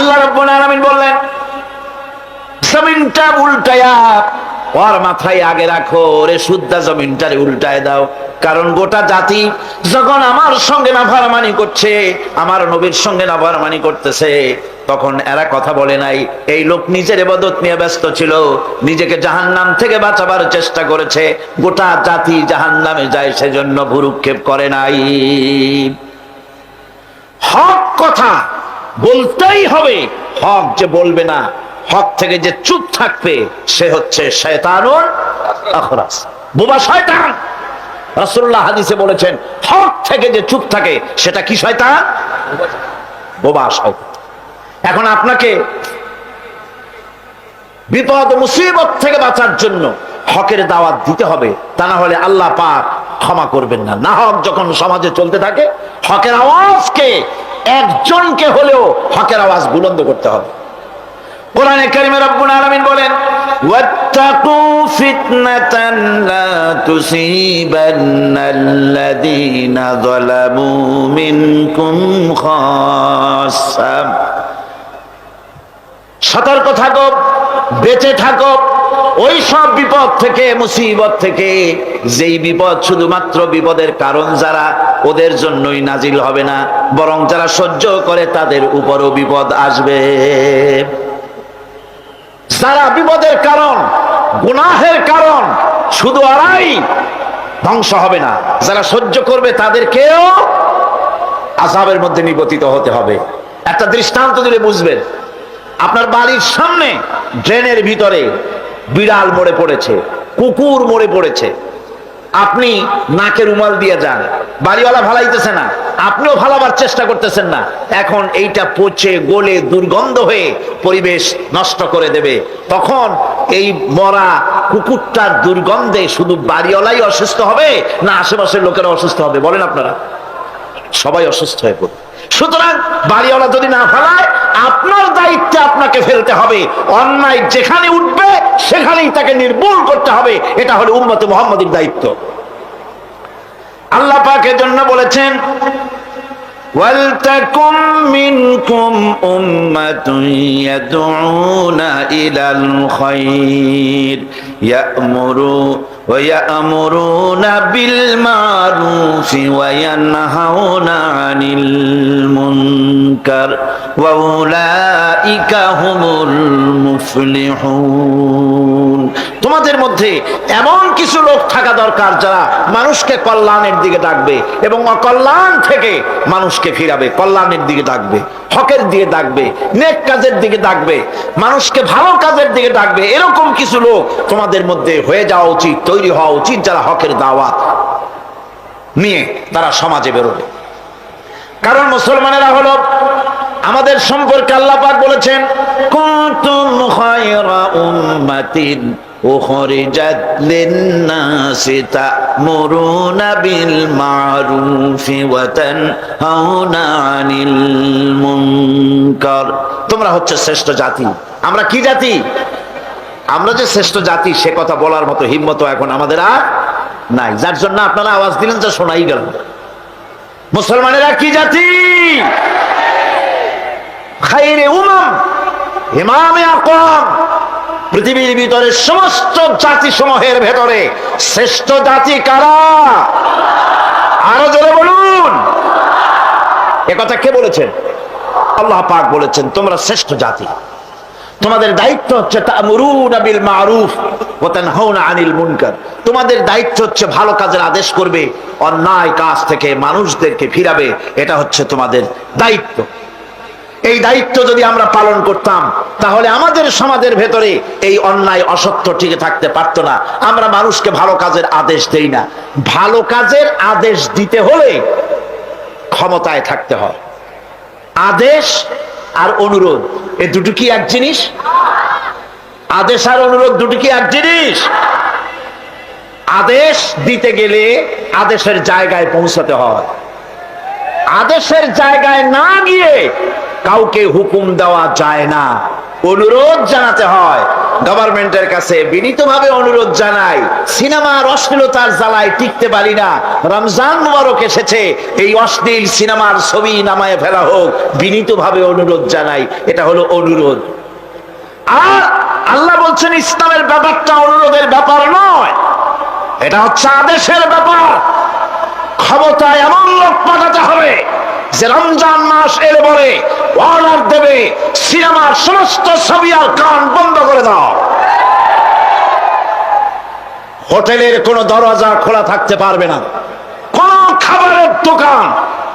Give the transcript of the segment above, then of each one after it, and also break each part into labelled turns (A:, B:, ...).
A: আল্লাহ আলামিন বললেন, জমিনটা উল্টায়া ওর মাথায় আগে রাখো, রে শুদ্ধা জমিনটারে উল্টায় দাও। কারণ গোটা জাতি যখন আমার সঙ্গে নাফারমানি করছে, আমার নবীর সঙ্গে নাফারমানি করতেছে, তখন এরা কথা বলে নাই। এই লোক নিজের এবাদত নিয়ে ব্যস্ত ছিল, নিজেকে জাহান্নাম থেকে বাঁচাবার চেষ্টা করেছে। গোটা জাতি জাহান্নামে যায় সেজন্য ভুরুক্ষেপ করে নাই। হক কথা বলতেই হবে। হক যে বলবে না, হক থেকে যে চুপ থাকবে, সে হচ্ছে আখরাস। বোবা শয়তান! হাদিসে বলেছেন, হক থেকে যে চুপ থাকে, সেটা কি শয়তান? বোবা এখন আপনাকে বিপদ মুসিবত থেকে বাঁচার জন্য হকের দাওয়াত দিতে হবে, তা না হলে আল্লাহ পাক ক্ষমা করবেন না। না হক যখন সমাজে চলতে থাকে, হকের আওয়াজকে একজনকে হলেও হকের আওয়াজ বুলন্দ করতে হবে। কোরআনে বলেন সতর্ক থাকো, বেঁচে থাকো। ওই সব বিপদ থেকে, মুসিবত থেকে, যেই বিপদ শুধুমাত্র বিপদের কারণ যারা ওদের জন্যই নাজিল হবে না, বরং যারা সহ্য করে তাদের উপরও বিপদ আসবে। যারা বিপদের কারণ, গুনাহের কারণ, শুধু আড়াই ধ্বংস হবে না, যারা সহ্য করবে তাদেরকেও আজাবের মধ্যে নিবতিত হতে হবে। একটা দৃষ্টান্ত দিলে বুঝবেন, আপনার বাড়ির সামনে ড্রেনের ভিতরে বিড়াল মরে পড়েছে, কুকুর মরে পড়েছে আপনি নাকে রুমাল দিয়ে যান। বাড়িওয়ালা ভালাইতেছে না। আপনিও ভালাবার চেষ্টা করতেছেন না। এখন এইটা পচে, গলে, দুর্গন্ধ হয়ে পরিবেশ নষ্ট করে দেবে। তখন এই মরা কুকুরটার দুর্গন্ধে শুধু বাড়িওয়ালাই অসুস্থ হবে না আশেপাশের লোকেরা অসুস্থ হবে? বলেন আপনারা। সবাই অসুস্থ হয়ে পড়বে। সুতরাং বাড়িওয়ালা যদি না ফেলায় আপনার দায়িত্বে আপনাকে ফেলতে হবে। অন্যায় যেখানে উঠবে সেখানেই তাকে নির্মূল করতে হবে এটা হলো উম্মতে মোহাম্মদের দায়িত্ব আল্লাহ পাকের জন্য বলেছেন ولتكن منكم أمة يدعون إلى الخير يأمروا ويأمرون بالمعروف وينهون عن المنكر وأولئك هم المفلحون তোমাদের মধ্যে এমন কিছু লোক থাকা দরকার যারা মানুষকে কল্যাণের দিকে ডাকবে এবং অকল্যাণ থেকে মানুষকে ফিরাবে, কল্যাণের দিকে ডাকবে, হকের দিকে ডাকবে, নেক কাজের দিকে ডাকবে, মানুষকে ভালো কাজের দিকে ডাকবে, এরকম কিছু লোক তোমাদের মধ্যে হয়ে যাওয়া উচিত, তৈরি হওয়া উচিত যারা হকের দাওয়াত নিয়ে তারা সমাজে বেরোবে। কারণ মুসলমানেরা হলো আমাদের সম্পর্কে আল্লাহ পাক বলেছেন, কুনতুম খায়রা উম্মাতিন তা'মুরুনা বিল মা'রুফি ওয়া তানহাউনা 'আনিল মুনকার তোমরা হচ্ছে শ্রেষ্ঠ জাতি। আমরা কি জাতি? আমরা যে শ্রেষ্ঠ জাতি, সে কথা বলার মতো হিম্মত এখন আমাদের আর নাই। যার জন্য আপনারা আওয়াজ দিলেন যা শোনাই গেল। মুসলমানেরা কি জাতি? খাইরে উমাম, ইমামে আকম পৃথিবীর ভিতরে সমস্ত জাতি সমূহের ভেতরে শ্রেষ্ঠ জাতি কারা? আরও জোরে বলুন। একথা কে বলেছেন? আল্লাহ পাক বলেছেন, তোমরা শ্রেষ্ঠ জাতি। তোমাদের দায়িত্ব হচ্ছে বিল মারুফ আনিল মুনকার। তোমাদের দায়িত্ব হচ্ছে ভালো কাজের আদেশ করবে, অন্যায় কাজ থেকে মানুষদেরকে ফিরাবে। এটা হচ্ছে তোমাদের দায়িত্ব। এই দায়িত্ব যদি আমরা পালন করতাম, তাহলে আমাদের সমাজের ভেতরে এই অন্যায় অসত্য টিকে থাকতে পারত না। আমরা মানুষকে ভালো কাজের আদেশ দেই না। ভালো কাজের আদেশ দিতে হলে ক্ষমতায় থাকতে হয়। আদেশ আর অনুরোধ, এ দুটো কি এক জিনিস? আদেশ আর অনুরোধ দুটো কি এক জিনিস? আদেশ দিতে গেলে আদেশের জায়গায় পৌঁছাতে হয়। আদেশের জায়গায় না গিয়ে কাউকে হুকুম দেওয়া যায় না। অনুরোধ জানাতে হয়। গভর্নমেন্টের কাছে বিনীতভাবে অনুরোধ জানাই, সিনেমার অশ্লীলতার জ্বালায় টিকতে পারি না। রমজান মুবারক এসেছে, এই অশ্লীল সিনেমার ছবি নামায় ফেলা হোক। বিনীতভাবে অনুরোধ জানাই, এটা হলো অনুরোধ। আর আল্লাহ বলছেন, ইসলামের ব্যাপারটা অনুরোধের ব্যাপার নয়, এটা হচ্ছে আদেশের ব্যাপার। ক্ষমতায় এমন লোক পাঠাতে হবে যে রমজান মাস এলে বলে, অর্ডার দেবে সিনেমার সমস্ত ছবি আর গান বন্ধ করে দাও। হোটেলের কোনো দরজা খোলা থাকতে পারবে না। কোন খাবারের দোকান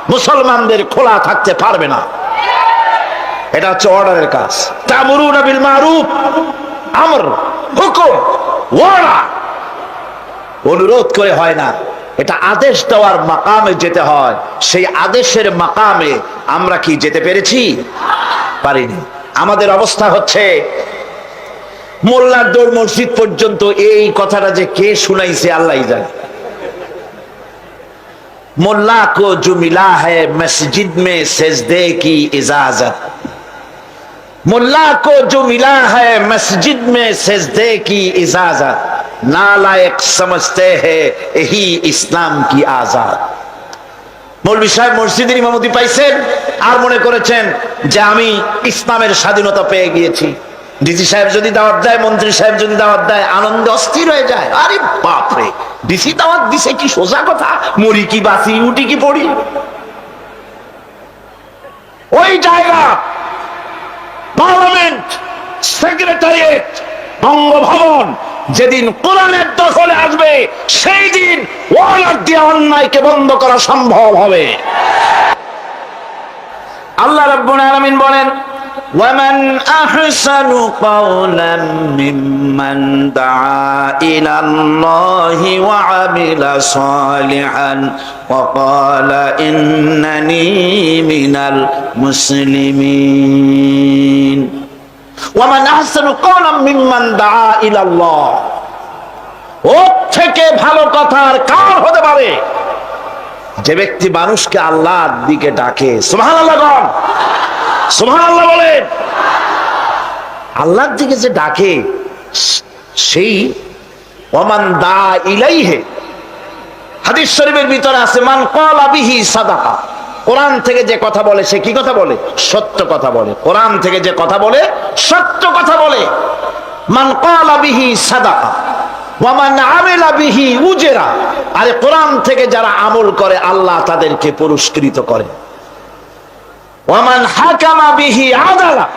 A: মুসলমানদের খোলা থাকতে পারবে না। এটা হচ্ছে অর্ডারের কাজ। তামরুন বিল মারুফ। আমর হুকুম অনুরোধ করে হয় না। এটা আদেশ দেওয়ার মাকামে যেতে হয়। সেই আদেশের মাকামে আমরা কি যেতে পেরেছি? পারিনি। আমাদের অবস্থা হচ্ছে, মোল্লার দৌড় মসজিদ পর্যন্ত এই কথাটা যে কে শুনাইছে আল্লাহ জানে। মোল্লা কো জুমিলা হসজিদ মে মসজিদ দে কি ইজাজত। মোল্লা কো জুমিলা হসজিদ মে মসজিদ দে কি ইজাজত। नालायक समझते हैं यही इस्लाम की आजाद মৌলভী সাহেব মসজিদের ইমামতি পাইছেন আর মনে করেছেন যে আমি ইসলামের স্বাধীনতা পেয়ে গিয়েছি ডিসি সাহেব যদি দাওয়াত দেয় মন্ত্রী সাহেব যদি দাওয়াত দেয় আনন্দে অস্থির হয়ে যায় আরে বাপরে ডিসি দাওয়াত দিছে কি সোজা কথা মরি কি বাসি উঠি কি পড়ি ওই জায়গা পার্লামেন্ট সেক্রেটারিয়েট বঙ্গভবন যেদিন কোরআনের দখলে আসবে সেই দিন ওয়ালার দিয়ে অন্যায়কে বন্ধ করা সম্ভব হবে আল্লাহ রাব্বুল আলামিন বলেন ومن أحسن قولا ممن دعا إلى الله وعمل صالحا وقال إنني من المسلمين থেকে ভালো কার হতে পারে। যে ব্যক্তি মানুষকে আল্লাহর দিকে ডাকে আল্লাহর দিকে যে ডাকে, সেই ওমান দা ইলাইহে। হাদিস শরীফের ভিতরে আছে, মান কল আবিহি সাদাকা। কোরআন থেকে যে কথা বলে, সে কি কথা বলে? সত্য কথা বলে। কোরআন থেকে যে কথা বলে, সত্য কথা বলে। মান বিহি আমেলা বিহি উজেরা। আরে কোরআন থেকে যারা আমল করে, আল্লাহ তাদেরকে পুরস্কৃত করে। ওয়ামান হাকামা বিহি আদালা,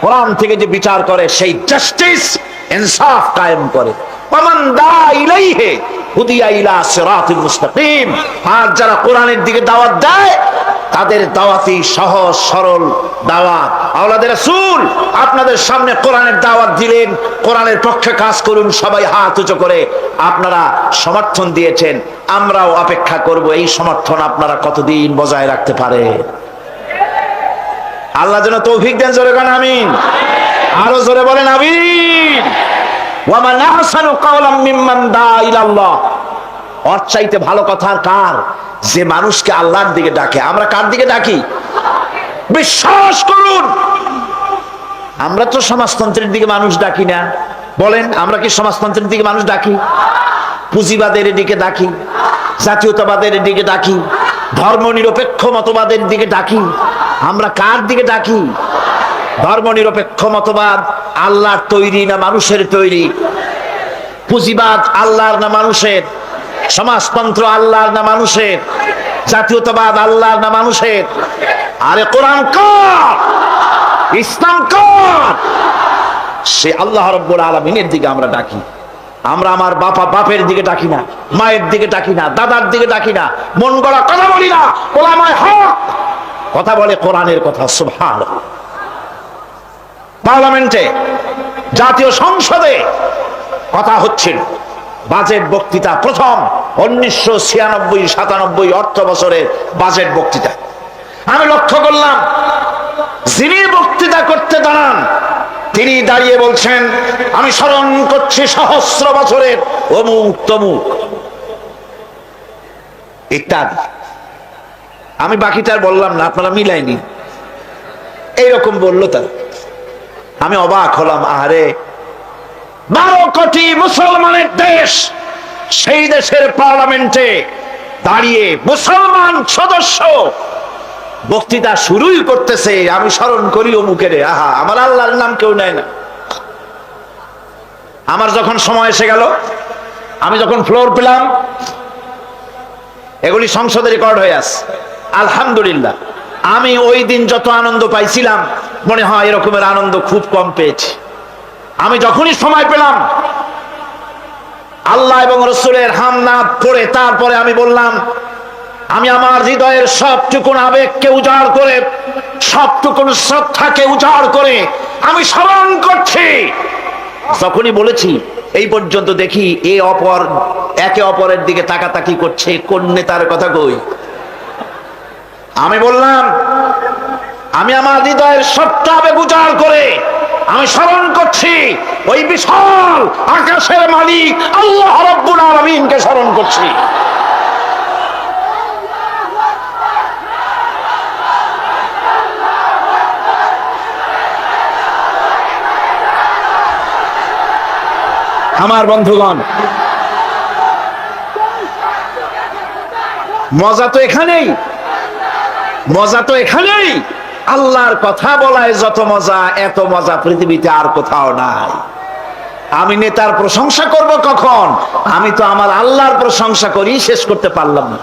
A: কোরআন থেকে যে বিচার করে, সেই জাস্টিস, ইনসাফ কায়েম করে। আপনাদের সামনে কোরআনের দাওয়াত দিলেন, কোরআনের পক্ষে কাজ করুন, সবাই হাত উঁচু করে আপনারা সমর্থন দিয়েছেন। আমরাও অপেক্ষা করব, এই সমর্থন আপনারা কতদিন বজায় রাখতে পারে? আল্লাহ যেন তৌফিক দেন, জোরে গান আমিন। আরও জোরে বলেন, আমিন। ওয়ামান আহসানু কাওলাম মিম্মান দা ইলাল্লাহ। ওর চাইতে ভালো কথা কার? যে মানুষকে আল্লাহর দিকে ডাকে। আমরা কার দিকে ডাকি? বিশ্বাস করুন। আমরা তো সমাজতন্ত্রের দিকে মানুষ ডাকি না। বলেন, আমরা কি সমাজতন্ত্রের দিকে মানুষ ডাকি? পুঁজিবাদের দিকে ডাকি। জাতীয়তাবাদের দিকে ডাকি। ধর্ম নিরপেক্ষ মতবাদের দিকে ডাকি। আমরা কার দিকে ডাকি? ধর্ম নিরপেক্ষ মতবাদ, আল্লাহর তৈরি না মানুষের তৈরি? পুঁজিবাদ আল্লাহর না মানুষের? সমাজতন্ত্র আল্লাহর না মানুষের? জাতীয়তাবাদ আল্লাহর না মানুষের? আরে কোরআন কর! ইসলাম সে আল্লাহ রব্বুল আলমিনের দিকে আমরা ডাকি। আমরা আমার বাপা বাপের দিকে ডাকি না, মায়ের দিকে ডাকি না, দাদার দিকে ডাকি না, মন গড়া কথা বলি না কথা বলে কোরআনের কথা সুভান পার্লামেন্টে, জাতীয় সংসদে কথা হচ্ছিল। বাজেট বক্তৃতা প্রথম উনিশশো ছিয়ানব্বই, সাতানব্বই অর্থ বছরের বাজেট বক্তৃতা। আমি লক্ষ্য করলাম, যিনি বক্তৃতা করতে দাঁড়ান, তিনি দাঁড়িয়ে বলছেন, আমি স্মরণ করছি সহস্র বছরের অমুক তমুক। ইত্যাদি। আমি বাকিটার বললাম না, আপনারা মিলাইনি। এইরকম বলল তার। আমি অবাক হলাম আরে বারো কোটি মুসলমানের দেশ সেই দেশের পার্লামেন্টে দাঁড়িয়ে মুসলমান সদস্য বক্তৃতা শুরুই করতেছে। আমি স্মরণ করি অমুকের, আহা, আমার আল্লাহর নাম কেউ নেয় না। আমার যখন সময় এসে গেল, আমি যখন ফ্লোর পেলাম, এগুলি সংসদে রেকর্ড হয়ে আস আলহামদুলিল্লাহ। আমি ওই দিন যত আনন্দ পাইছিলাম মনে হয় এরকমের আনন্দ খুব কম পেয়েছি। আমি যখনই সময় পেলাম, আল্লাহ এবং রসুলের হামনাথ পড়ে, তারপরে আমি বললাম, আমি আমার হৃদয়ের সবটুকুন আবেগকে উজাড় করে, সবটুকুন শ্রদ্ধাকে উজাড় করে, আমি স্মরণ করছি। যখনই বলেছি, এই পর্যন্ত দেখি এ অপর, একে অপরের দিকে তাকাতাকি করছে, কোন নেতার কথা কই? আমি বললাম আমি আমার হৃদয়ের আবেগ উজাড় করে আমি স্মরণ করছি ওই বিশাল আকাশের মালিক আল্লাহ রব্বুল আলমিনকে স্মরণ করছি। আমার বন্ধুগণ, মজা তো এখানেই, মজা তো এখানেই। আল্লাহর কথা বলায় যত মজা, এত মজা পৃথিবীতে আর কোথাও নাই। আমি নেতার প্রশংসা করব কখন? আমি তো আমার আল্লাহর প্রশংসা করি শেষ করতে পারলাম না।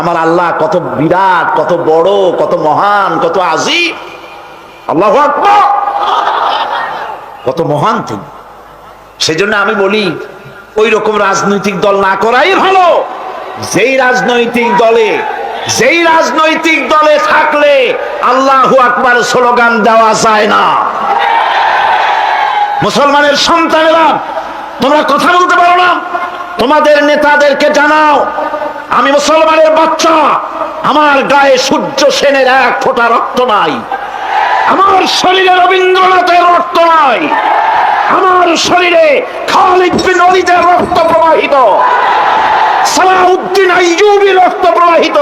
A: আমার আল্লাহ কত বিরাট, কত বড়, কত মহান, কত আজিব আল্লাহ কত মহান তিনি। সেজন্য আমি বলি ওই রকম রাজনৈতিক দল না করাই ভালো। যেই রাজনৈতিক দলে যেই রাজনৈতিক দলে থাকলে আল্লাহু আকবার স্লোগান দেওয়া যায় না। মুসলমানের সন্তানেরা, তোমরা কথা বলতে পারো না। তোমাদের নেতাদেরকে জানাও, আমি মুসলমানের বাচ্চা, আমার গায়ে সূর্য সেনের এক ফোঁটা রক্ত নাই। আমার শরীরে রবীন্দ্রনাথের রক্ত নাই। আমার শরীরে খালিদ বিন রক্ত প্রবাহিত। সালাউদ্দিন আইয়ুবী রক্ত প্রবাহিত,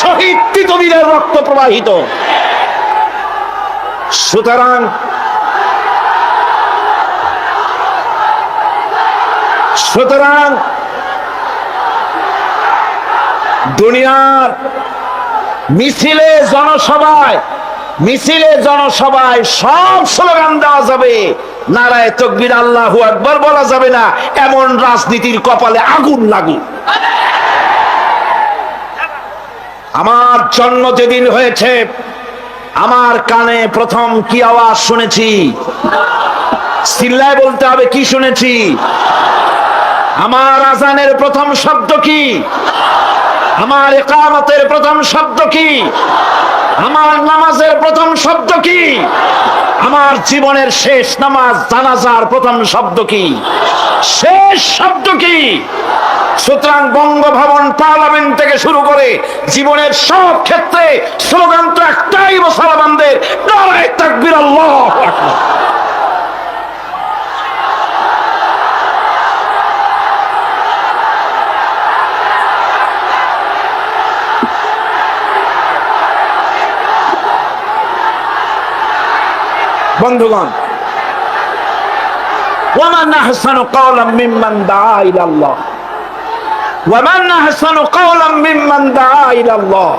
A: শহীদ তিতবীরের রক্ত প্রবাহিত। সুতরাং সুতরাং দুনিয়ার মিছিলে জনসভায় মিছিলে জনসভায় সব স্লোগান দেওয়া যাবে। নারায় তকবির আল্লাহু একবার বলা যাবে না, এমন রাজনীতির কপালে আগুন লাগুন আমার জন্ম যেদিন হয়েছে, আমার কানে প্রথম কি আওয়াজ শুনেছি? চিল্লায় বলতে হবে কি শুনেছি? আমার আজানের প্রথম শব্দ কি? আমার একামতের প্রথম শব্দ কি? আমার নামাজের প্রথম শব্দ কি? আমার জীবনের শেষ নামাজ, জানাজার প্রথম শব্দ কি? শেষ শব্দ কি? সুতরাং বঙ্গভবন পার্লামেন্ট থেকে শুরু করে জীবনের সব ক্ষেত্রে স্লোগান তো একটাই, মুসলমানদের তাকবির আল্লাহ বন্ধুগণ ومن أحسن قولا ممن دعا إلى الله ومن أحسن قولا ممن دعا إلى الله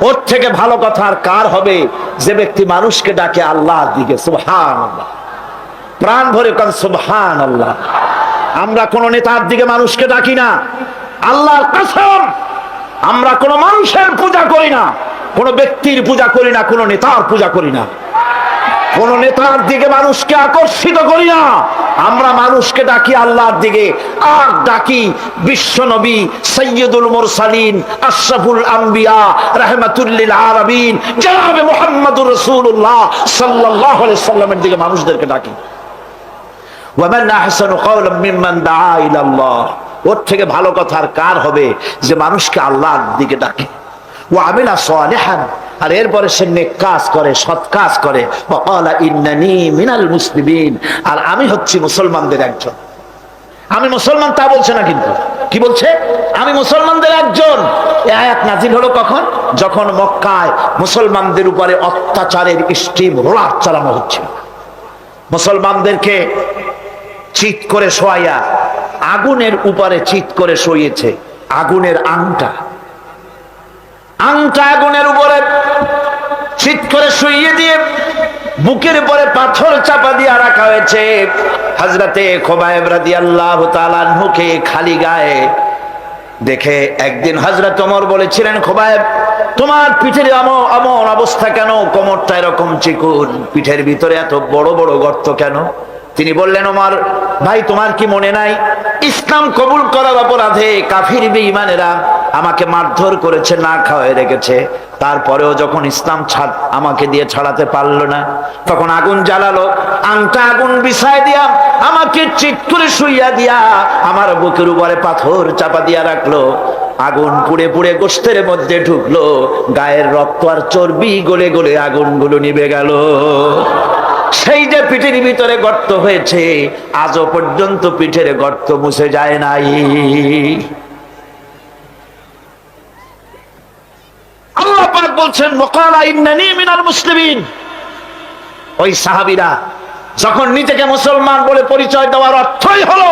A: ওর থেকে ভালো কথা আর কার হবে যে ব্যক্তি মানুষকে ডাকে আল্লাহর দিকে সুবহান আল্লাহ প্রাণ ভরে কান সুবহান আল্লাহ আমরা কোন নেতার দিকে মানুষকে ডাকি না আল্লাহর কসম আমরা কোন মানুষের পূজা করি না কোন ব্যক্তির পূজা করি না কোন নেতার পূজা করি না কোন নেতার দিকে মানুষকে আকর্ষিত করি না। আমরা মানুষকে ডাকি আল্লাহর দিকে। আর ডাকি বিশ্ব নবী সৈয়দুল মুরসালিন, আশরাফুল আম্বিয়া, রাহমাতুল্লিল আলামিন, জনাবে মুহাম্মদুর রাসূলুল্লাহ সাল্লাল্লাহু আলাইহি সাল্লামের দিকে মানুষদেরকে ডাকি। ওয়ামান আহসানু কাওলাম মিম্মান দাআ ইলা আল্লাহ ওর থেকে ভালো কথা আর কার হবে যে মানুষকে আল্লাহর দিকে ডাকে? ও আমিলা সালিহান। আর এরপরে সে নেক কাজ করে, সৎ কাজ করে। মিনাল মুসলিমিন। আর আমি হচ্ছি মুসলমানদের একজন। আমি মুসলমান তা বলছে না কিন্তু। কি বলছে? আমি মুসলমানদের একজন। আয়াত নাজিল হলো কখন? যখন মক্কায় মুসলমানদের উপরে অত্যাচারের স্টিম, রোলার চালানো হচ্ছে মুসলমানদেরকে চিত করে শোয়াইয়া আগুনের উপরে চিত করে শুয়েছে আগুনের আংটা। আংটা আগুনের উপরে চিত করে শুইয়ে দিয়ে বুকের উপরে পাথর চাপা দিয়ে রাখা হয়েছে। হাজরাতে খোবায়েব রাদিয়াল্লাহু তাআলা মুখে খালি গায়ে দেখে একদিন হজরত ওমর বলেছিলেন, খোবায়েব, তোমার পিঠের অবস্থা কেন? কোমরটা এরকম চিকুন, পিঠের ভিতরে এত বড় বড় গর্ত কেন? তিনি বললেন, ওমর, ভাই, তোমার কি মনে নাই? ইসলাম কবুল করার অপরাধে কাফির বেঈমানেরা আমাকে মারধর করেছে, না খাওয়াই রেখেছে। তারপরেও যখন ইসলাম ছাড় আমাকে দিয়ে ছাড়াতে পারল না, তখন আগুন জ্বালালো। আংটা আগুন বিছায় দিয়া আমাকে চিৎ করে শুইয়া দিয়া আমার বুকের উপরে পাথর চাপা দিয়া রাখল। আগুন পুড়ে পুড়ে গোষ্ঠের মধ্যে ঢুকলো। গায়ের রক্ত আর চর্বি গলে গলে আগুনগুলো নিভে গেল। সেই যে পিঠের ভিতরে গর্ত হয়েছে, আজও পর্যন্ত পিঠের গর্ত মুছে যায় নাই। আল্লাহ পাক বলছেন ওয়াকালা ইন্নানি মিনাল মুসলিমিন। ওই সাহাবীরা যখন নিজেকে মুসলমান বলে পরিচয় দেওয়ার অর্থই হলো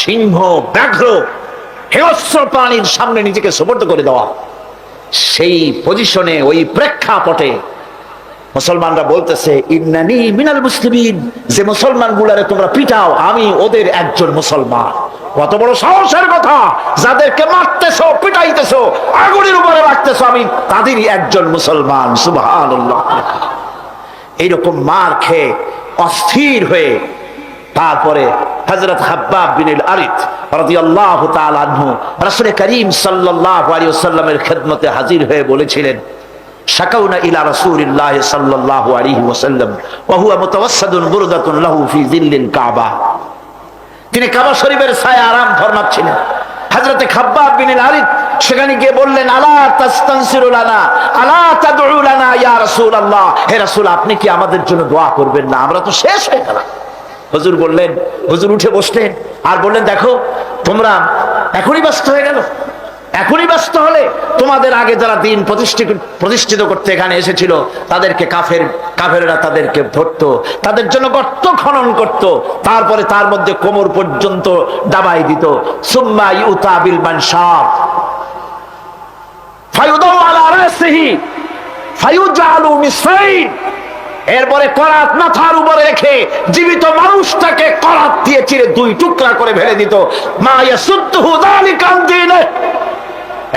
A: সিংহ, ব্যাঘ্র হেয়স্র প্রাণীর সামনে নিজেকে সুপর্দ করে দেওয়া। সেই পজিশনে, ওই প্রেক্ষাপটে মুসলমানরা বলতেছে, ইন্নানি মিনাল মুসলিমিন। যে মুসলমান গুলারে তোমরা পিটাও, আমি ওদের একজন মুসলমান। কত বড় সাহসের কথা! যাদেরকে মারতেছো, পিটাইতেছো, আগুনের উপরে রাখতেছ, আমি তাদেরই একজন মুসলমান। সুবহানাল্লাহ। এইরকম মার খেয়ে অস্থির হয়ে তারপরে হযরত হাব্বাব বিন আরিত রাদিয়াল্লাহু তাআলা আনহু রাসূল করিম সাল্লাল্লাহু আলাইহি ওয়াসাল্লামের খেদমতে হাজির হয়ে বলেছিলেন শাকাউনা তিনি কাবা শরীফের আরাম ফরমাচ্ছিলেন। হযরতে খাব্বাব বিন আরিদ সেখানে গিয়ে বললেন, আলা তাস্তানসিরু লানা, আলা তাদউ লানা ইয়া রাসূলুল্লাহ? হে রাসূল, আপনি কি আমাদের জন্য দোয়া করবেন না? আমরা তো শেষ হয়ে গেলাম। হুজুর বললেন, হুজুর উঠে বসলেন আর বললেন, দেখো, তোমরা এখনই ব্যস্ত হয়ে গেল। এখনই ব্যস্ত হলে তোমাদের আগে যারা দিন প্রতিষ্ঠিত করতে এখানে এসেছিল, তাদেরকে কাফের, কাফেররা তাদেরকে ধরতো, তাদের জন্য গর্ত খনন করত, তারপরে তার মধ্যে কোমর পর্যন্ত দাবাই দিত। সুম্মা ইউতা বিল মানসাব ফায়ুদাউ এরপরে করাত মাথার উপরে রেখে জীবিত মানুষটাকে করাত দিয়ে চিরে দুই টুকরা করে ফেলে দিত। মা ইয়াসুদ্দুহু যালিকা দীনিহি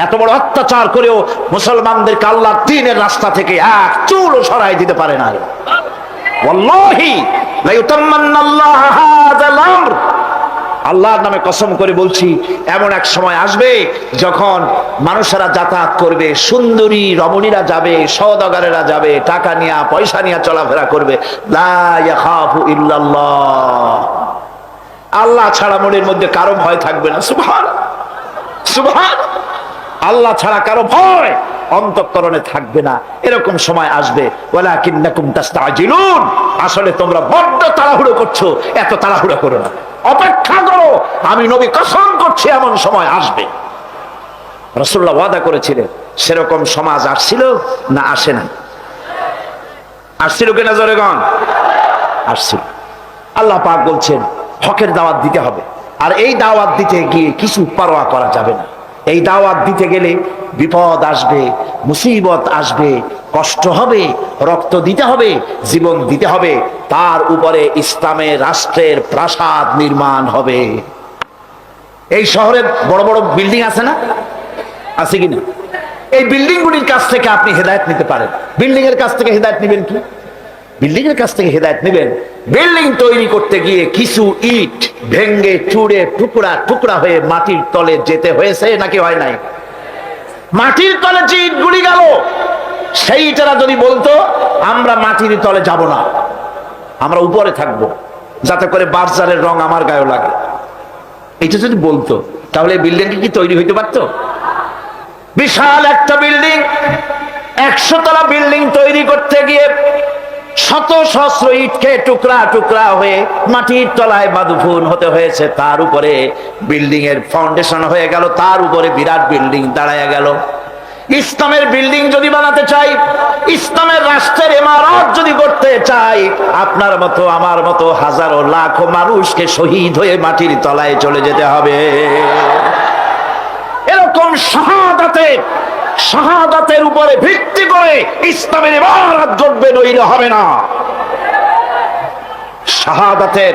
A: এত বড় অত্যাচার করেও মুসলমানদেরকে আল্লাহ দিনের রাস্তা থেকে এক চুলও সরাই দিতে পারে না আল্লাহর নামে কসম করে বলছি, এমন এক সময় আসবে যখন মানুষেরা যাতায়াত করবে, সুন্দরী রমণীরা যাবে, সওদাগারেরা যাবে, টাকা নিয়ে, পয়সা নিয়ে চলাফেরা করবে। আল্লাহ ছাড়া মনের মধ্যে কারও ভয় থাকবে না। সুবহান সুবহান। আল্লাহ ছাড়া কারও ভয় অন্তঃকরণে থাকবে না। এরকম সময় আসবে। আসলে তোমরা বড্ড তাড়াহুড়ো করছ। এত তাড়াহুড়ো করো না। অপেক্ষা করো। আমি নবী কসম করছি, এমন সময় আসবে। রাসূলুল্লাহ ওয়াদা করেছিলেন, সেরকম সমাজ আসছিল না আসে না আসছিল কিনা জোরেগণ আসছিল। আল্লাহ পাক বলছেন, হকের দাওয়াত দিতে হবে। আর এই দাওয়াত দিতে গিয়ে কিছু পারোয়া করা যাবে না। এই দাওয়াত দিতে গেলে বিপদ আসবে, মুসিবত আসবে, কষ্ট হবে, রক্ত দিতে হবে, জীবন দিতে হবে, তার উপরে ইসলামের রাষ্ট্রের প্রাসাদ নির্মাণ হবে। এই শহরে বড় বড় বিল্ডিং আছে না? আছে কিনা এই বিল্ডিং গুলির কাছ থেকে আপনি হেদায়ত নিতে পারেন। বিল্ডিং এর কাছ থেকে হেদায়ত নেবেন কি? বিল্ডিং এর কাছ থেকে হেদায়ত নেবেন। বিল্ডিং তৈরি করতে গিয়ে কিছু ইট ভেঙ্গে চুড়ে টুকরা টুকরা হয়ে মাটির তলে যেতে হয়েছে নাকি হয় নাই? মাটির তলে যে ইট গুলি গেল সেই ইটেরা যদি বলতো, আমরা মাটির তলে যাব না। আমরা উপরে থাকব, যাতে করে বার্জারের রং আমার গায়ে লাগে। এটা যদি বলতো, তাহলে বিল্ডিং কি তৈরি হইতে পারতো? বিশাল একটা বিল্ডিং, একশো তলা বিল্ডিং তৈরি করতে গিয়ে শত সহস্র ইটকে টুকরা টুকরা হয়ে মাটির তলায় বাদুফুন হতে হয়েছে। তার উপরে বিল্ডিং এর ফাউন্ডেশন হয়ে গেল, তার উপরে বিরাট বিল্ডিং দাঁড়ায় গেল। ইসলামের বিল্ডিং যদি বানাতে চাই, ইসলামের রাষ্ট্রের ইমারত যদি করতে চাই, আপনার মতো, আমার মতো হাজারো লাখো মানুষকে শহীদ হয়ে মাটির তলায় চলে যেতে হবে। এরকম শাহাদাতের শাহাদাতের উপরে ভিত্তি করে ইসলামের ইবাদত গড়বে নইলে হবে না। শাহাদাতের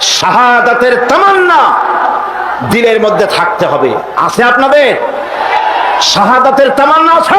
A: শাহাদাতের তামান্না দিলের মধ্যে থাকতে হবে। আছে আপনাদের? শাহাদাতের তামান্না আছে।